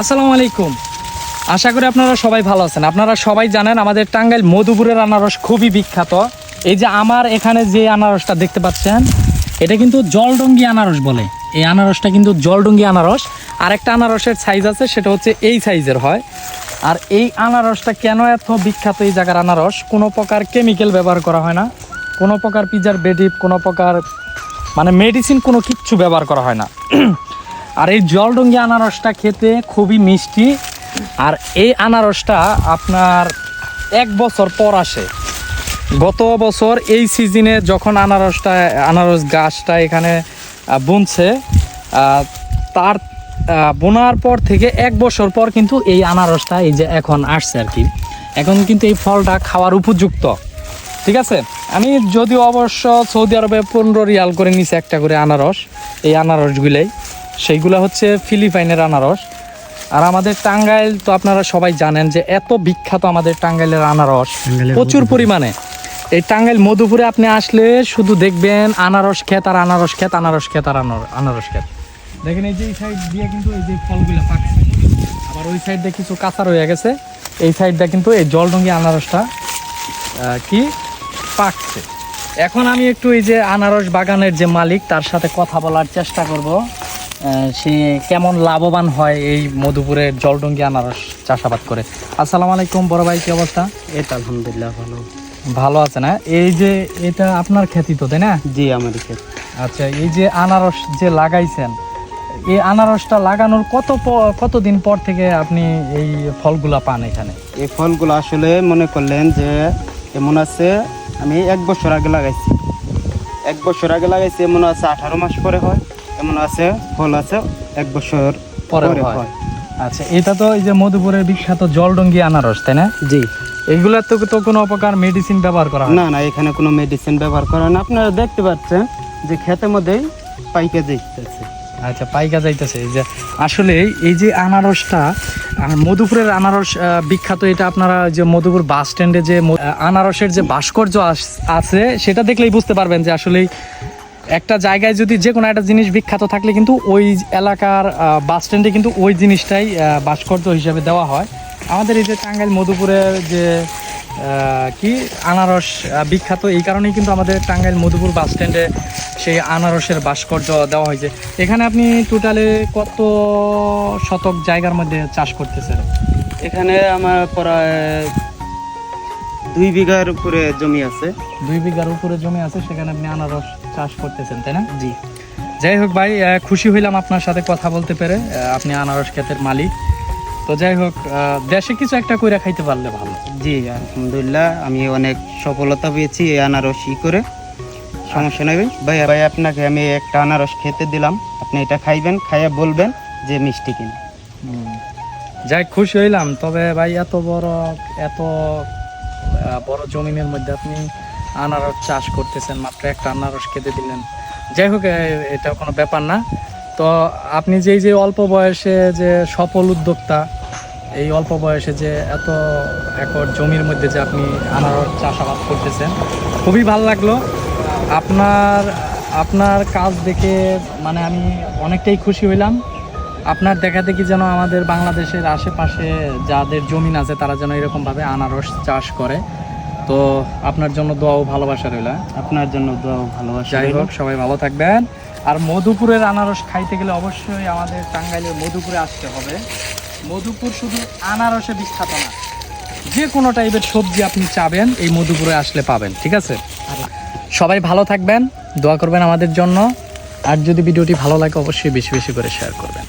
আসসালামু আলাইকুম। আশা করি আপনারা সবাই ভালো আছেন। আপনারা সবাই জানেন আমাদের টাঙ্গাইল মধুপুরের আনারস খুবই বিখ্যাত। এই যে আমার এখানে যে আনারসটা দেখতে পাচ্ছেন, এটা কিন্তু জলডঙ্গি আনারস বলে। এই আনারসটা কিন্তু জলডঙ্গি আনারস। আর একটা আনারসের সাইজ আছে, সেটা হচ্ছে এই সাইজের হয়। আর এই আনারসটা কেন এত বিখ্যাত এই জায়গার আনারস? কোনো প্রকার কেমিক্যাল ব্যবহার করা হয় না। কোনো প্রকার প্রিজারভেটিভ কোনো প্রকার মানে মেডিসিন কোনো কিচ্ছু ব্যবহার করা হয় না। আর এই জলডঙ্গি আনারসটা খেতে খুবই মিষ্টি। আর এই আনারসটা আপনার এক বছর পর আসে। গত বছর এই সিজনে যখন আনারসটা, আনারস গাছটা এখানে বুনছে তার বোনার পর থেকে এক বছর পর কিন্তু এই আনারসটা এই যে এখন আসছে আর কি। এখন কিন্তু এই ফলটা খাওয়ার উপযুক্ত। ঠিক আছে? আমি যদিও অবশ্য সৌদি আরবে পনেরো রিয়াল করে নিছি একটা করে আনারস, এই আনারসগুলাই। সেইগুলো হচ্ছে ফিলিপাইনের আনারস। আর আমাদের টাঙ্গাইল তো আপনারা সবাই জানেন যে এত বিখ্যাত আমাদের টাঙ্গাইলের আনারস। প্রচুর পরিমাণে। এই টাঙ্গাইল মধুপুরে আপনি আসলে শুধু দেখবেন আনারস ক্ষেত আর আনারস ক্ষেত আনারস ক্ষেত আর আনার- আনারস খেত দেখেন এই যে এই সাইড দিয়ে কিন্তু এই যে ফলগুলো পাকছে। আবার ওই সাইড দিয়ে কিছু কাঁচা রয়ে গেছে। এই সাইডটা কিন্তু এই জলডঙ্গি আনারসটা কি? পাকছে। এখন আমি একটু এই যে আনারস বাগানের যে মালিক তার সাথে কথা বলার চেষ্টা করব। সে কেমন লাভবান হয় এই মধুপুরের জলডঙ্গি আনারস চাষাবাদ করে? আসসালামু আলাইকুম বড় ভাই কি অবস্থা? এটা আলহামদুলিল্লাহ ভালো। ভালো আছে না? এই যে এটা আপনার খ্যাতি তো তাই না? জি আমার ক্ষেত আচ্ছা এই যে আনারস যে লাগাইছেন এই আনারসটা লাগানোর কত কতদিন পর থেকে আপনি এই ফলগুলা পান এখানে? এই ফলগুলো আসলে মনে করলেন যে এমন আছে আমি এক বছর আগে লাগাইছি। এক বছর আগে লাগাইছি এমন আছে আঠারো মাস পরে হয়। এমন আছে? ফল আছে? এক বছর পরে হয়। আচ্ছা এটা তো এই যে মধুপুরের বিখ্যাত জলডঙ্গি আনারস তাই না? জি। এগুলা তো তো কোনো প্রকার মেডিসিন ব্যবহার করা না না? এখানে কোনো মেডিসিন ব্যবহার করে না। আপনারা দেখতে পাচ্ছেন যে খেতের মধ্যেই পাইকে যাইতেছে। আচ্ছা পাইকা যাইতেছে। এই যে আসলে এই যে আনারসটা আর মধুপুরের আনারস বিখ্যাত এটা আপনারা যে মধুপুর বাস স্ট্যান্ডে যে আনারসের যে ভাস্কর্য আছে সেটা দেখলেই বুঝতে পারবেন যে আসলে একটা জায়গায় যদি যে কোনো একটা জিনিস বিখ্যাত থাকলে কিন্তু ওই এলাকার বাস স্ট্যান্ডে কিন্তু ওই জিনিসটাই ভাস্কর্য হিসাবে দেওয়া হয়। আমাদের এই যে টাঙ্গাইল মধুপুরের যে কি আনারস বিখ্যাত এই কারণেই কিন্তু আমাদের টাঙ্গাইল মধুপুর বাস স্ট্যান্ডে সেই আনারসের ভাস্কর্য দেওয়া হয়েছে। এখানে আপনি টোটালে কত শতক জায়গার মধ্যে চাষ করতেছেন? এখানে আমার প্রায় দুই বিঘার উপরে জমি আছে। দুই বিঘার উপরে জমি আছে সেখানে আপনি আনারস চাষ করতেছেন তাই না? জি। যাই হোক ভাই খুশি হইলাম আপনার সাথে কথা বলতে পেরে। আপনি আনারস ক্ষেতের মালিক। তো যাই হোক দেশে কিছু একটা কইরা খাইতে পারলে ভালো। জি আলহামদুলিল্লাহ আমি অনেক সফলতা পেয়েছি এই আনারস ই করে। সমস্যা নেই ভাই। ভাই আপনাকে আমি একটা আনারস খেতে দিলাম। আপনি এটা খাইবেন খাইয়া বলবেন যে মিষ্টি কিনা। যাই খুশি হইলাম। তবে ভাই এত বড় এত বড় জমিনের মধ্যে আপনি আনারস চাষ করতেছেন, মাত্র একটা আনারস খেতে দিলেন। যাই হোক এটা কোনো ব্যাপার না। তো আপনি যে এই যে অল্প বয়সে যে সফল উদ্যোক্তা, এই অল্প বয়সে যে এত একর জমির মধ্যে যে আপনি আনারস চাষাবাদ করতেছেন, খুবই ভালো লাগল। আপনার আপনার কাজ দেখে মানে আমি অনেকটাই খুশি হইলাম। আপনার দেখা দেখি যেন আমাদের বাংলাদেশের আশেপাশে যাদের জমিন আছে, তারা যেন এরকমভাবে আনারস চাষ করে। তো আপনার জন্য দোয়া ও ভালোবাসা রইল হ্যাঁ? আপনার জন্য দোয়া ও ভালোবাসা যাই হোক সবাই ভালো থাকবেন। আর মধুপুরের আনারস খাইতে গেলে অবশ্যই আমাদের টাঙ্গাইলের মধুপুরে আসতে হবে। মধুপুর শুধু আনারসে বিখ্যাত না যে কোনো টাইপের সবজি আপনি চাবেন এই মধুপুরে আসলে পাবেন ঠিক আছে? সবাই ভালো থাকবেন দোয়া করবেন আমাদের জন্য। আর যদি ভিডিওটি ভালো লাগে অবশ্যই বেশি বেশি করে শেয়ার করবেন।